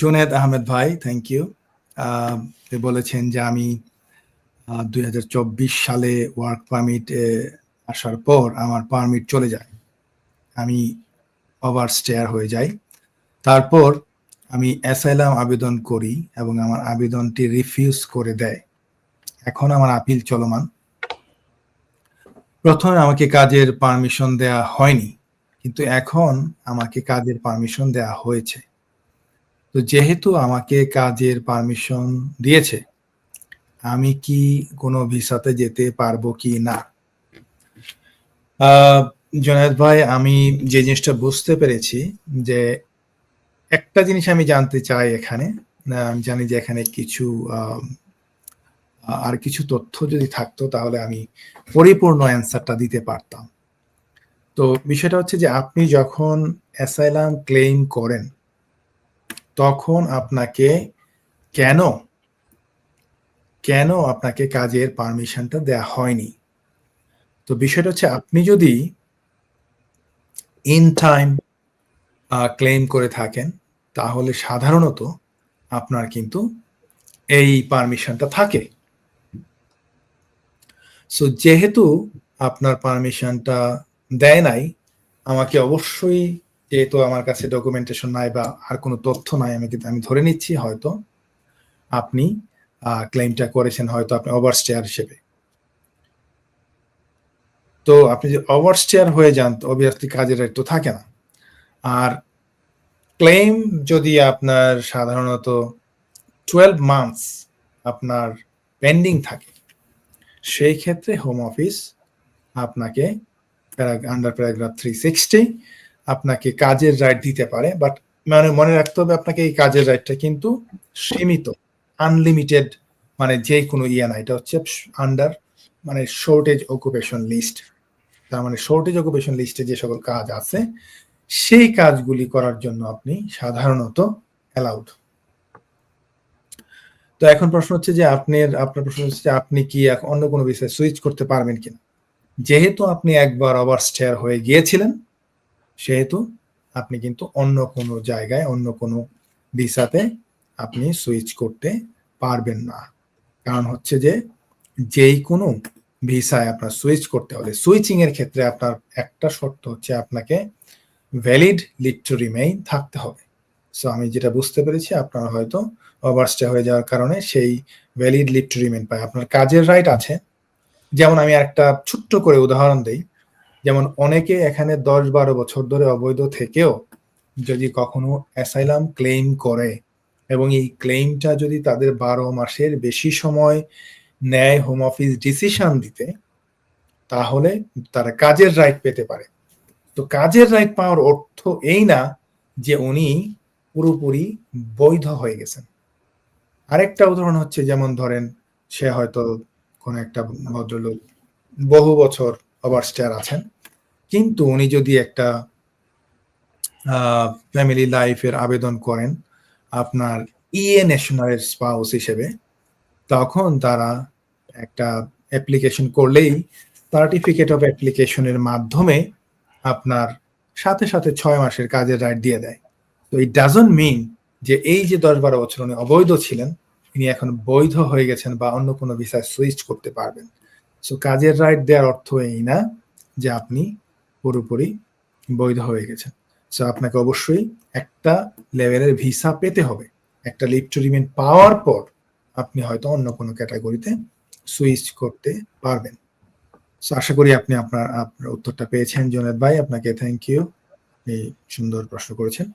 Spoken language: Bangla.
জুনেদ আহমেদ ভাই থ্যাংক ইউ বলেছেন যে আমি দুই হাজার চব্বিশ সালে ওয়ার্ক পারমিট আসার পর আমার পারমিট চলে যায়। আমি ওভার স্টেয়ার হয়ে যাই। তারপর আমি অ্যাসাইলাম আবেদন করি এবং আমার আবেদনটি রিফিউজ করে দেয়। এখন আমার আপিল চলমান। প্রথমে আমাকে কাজের পারমিশন দেয়া হয়নি, কিন্তু এখন আমাকে কাজের পারমিশন দেয়া হয়েছে। তো যেহেতু আমাকে কাজের পারমিশন দিয়েছে, আমি কি কোনো ভিসাতে যেতে পারব কি না? জুনায়েদ ভাই, আমি যে জিনিসটা বুঝতে পেরেছি যে একটা জিনিস আমি জানতে চাই এখানে আমি জানি যে এখানে কিছু আর কিছু তথ্য যদি থাকতো তাহলে আমি পরিপূর্ণ অ্যান্সারটা দিতে পারতাম। তো বিষয়টা হচ্ছে যে আপনি যখন অ্যাসাইলাম ক্লেম করেন তখন আপনাকে কেন কেন আপনাকে কাজের পারমিশনটা দেয়া হয়নি? তো বিষয়টা হচ্ছে আপনি যদি ইন টাইম ক্লেম করে থাকেন, তাহলে সাধারণত আপনার কিন্তু এই পারমিশনটা থাকে। সো যেহেতু আপনার পারমিশনটা দেয় নাই, আমাকে অবশ্যই যেহেতু আমার কাছে ডকুমেন্টেশন নাই বা আর কোনো তথ্য নাই, আমি কিন্তু, আমি ধরে নিচ্ছি হয়তো আপনি ক্লেমটা করেছেন হয়তো আপনি ওভারস্টেয়ার হিসেবে। তো আপনি যে ওভারস্টেয়ার হয়ে যান, তো অবভিয়াসলি কাজের তো থাকে না। আর ক্লেম যদি আপনার সাধারণত টুয়েলভ মান্থস আপনার পেন্ডিং থাকে, সেই ক্ষেত্রে হোম অফিস আপনাকে আন্ডার প্যারাগ্রাফ থ্রি সিক্সটি আপনাকে কাজের রাইট দিতে পারে বাট মানে মনে রাখতে হবে আপনাকে এই কাজের রাইটটা কিন্তু সীমিত আনলিমিটেড মানে যে কোনো ইয়ে না এটা হচ্ছে আন্ডার মানে শর্টেজ অকুপেশন লিস্ট তার মানে শর্টেজ অকুপেশন লিস্টে যে সকল কাজ আছে, সেই কাজগুলি করার জন্য আপনি সাধারণত অ্যালাউড তো এখন প্রশ্ন হচ্ছে যে আপনার আপনার প্রশ্ন হচ্ছে যে আপনি কি অন্য কোনো বিষয়ে সুইচ করতে পারবেন কিনা? যেহেতু আপনি একবার ওভার স্টেয়ার হয়ে গিয়েছিলেন সেহেতু আপনি কিন্তু অন্য কোনো জায়গায়, অন্য কোনো ভিসাতে আপনি সুইচ করতে পারবেন না। কারণ হচ্ছে যে, যেই কোনো ভিসায় আপনার সুইচ করতে হলে সুইচিং এর ক্ষেত্রে আপনার একটা শর্ত হচ্ছে আপনাকে ভ্যালিড লিড টু থাকতে হবে। সো আমি যেটা বুঝতে পেরেছি, আপনার হয়তো ওভারস্টে হয়ে যাওয়ার কারণে সেই ভ্যালিড লিড টু পায়। আপনার কাজের রাইট আছে। যেমন আমি একটা ছোট্ট করে উদাহরণ দেই। যেমন অনেকে এখানে দশ বারো বছর ধরে অবৈধ থেকেও যদি কখনো অ্যাসাইলাম ক্লেম করে এবং এই ক্লেমটা যদি তাদের বারো মাসের বেশি সময় নেয় হোম অফিস ডিসিশন দিতে, তাহলে তারা কাজের রাইট পেতে পারে। তো কাজের রাইট পাওয়ার অর্থ এই না যে উনি পুরোপুরি বৈধ হয়ে গেছেন। আরেকটা উদাহরণ হচ্ছে, যেমন ধরেন সে হয়তো কোন একটা ভদ্রলোক বহু বছর ওভারস্টেয়ার আছেন। কিন্তু উনি যদি একটা ফ্যামিলি লাইফের আবেদন করেন আপনার ইএ ন্যাশনালের স্পাউস হিসেবে, তখন তারা একটা অ্যাপ্লিকেশন করলেই সার্টিফিকেট অফ অ্যাপ্লিকেশনের মাধ্যমে আপনার সাথে সাথে ছয় মাসের কাজের রাইট দিয়ে দেয়। তো ইট ডাজন্ট মিন যে এই যে দশ বারো বছর উনি অবৈধ ছিলেন তিনি এখন বৈধ হয়ে গেছেন বা অন্য কোনো ভিসায় সুইচ করতে পারবেন। সো কাজের রাইট দেওয়ার অর্থ এই না যে আপনি পুরোপুরি বৈধ হয়ে গেছেন। সো আপনাকে অবশ্যই একটা লেভেলের ভিসা পেতে হবে। একটা লিভ টু রিমেন পাওয়ার পর আপনি হয়তো অন্য কোনো ক্যাটাগরিতে সুইচ করতে পারবেন। সো আশা করি আপনি আপনার আপনার উত্তরটা পেয়েছেন, জনেদ ভাই। আপনাকে থ্যাংক ইউ আপনি সুন্দর প্রশ্ন করেছেন।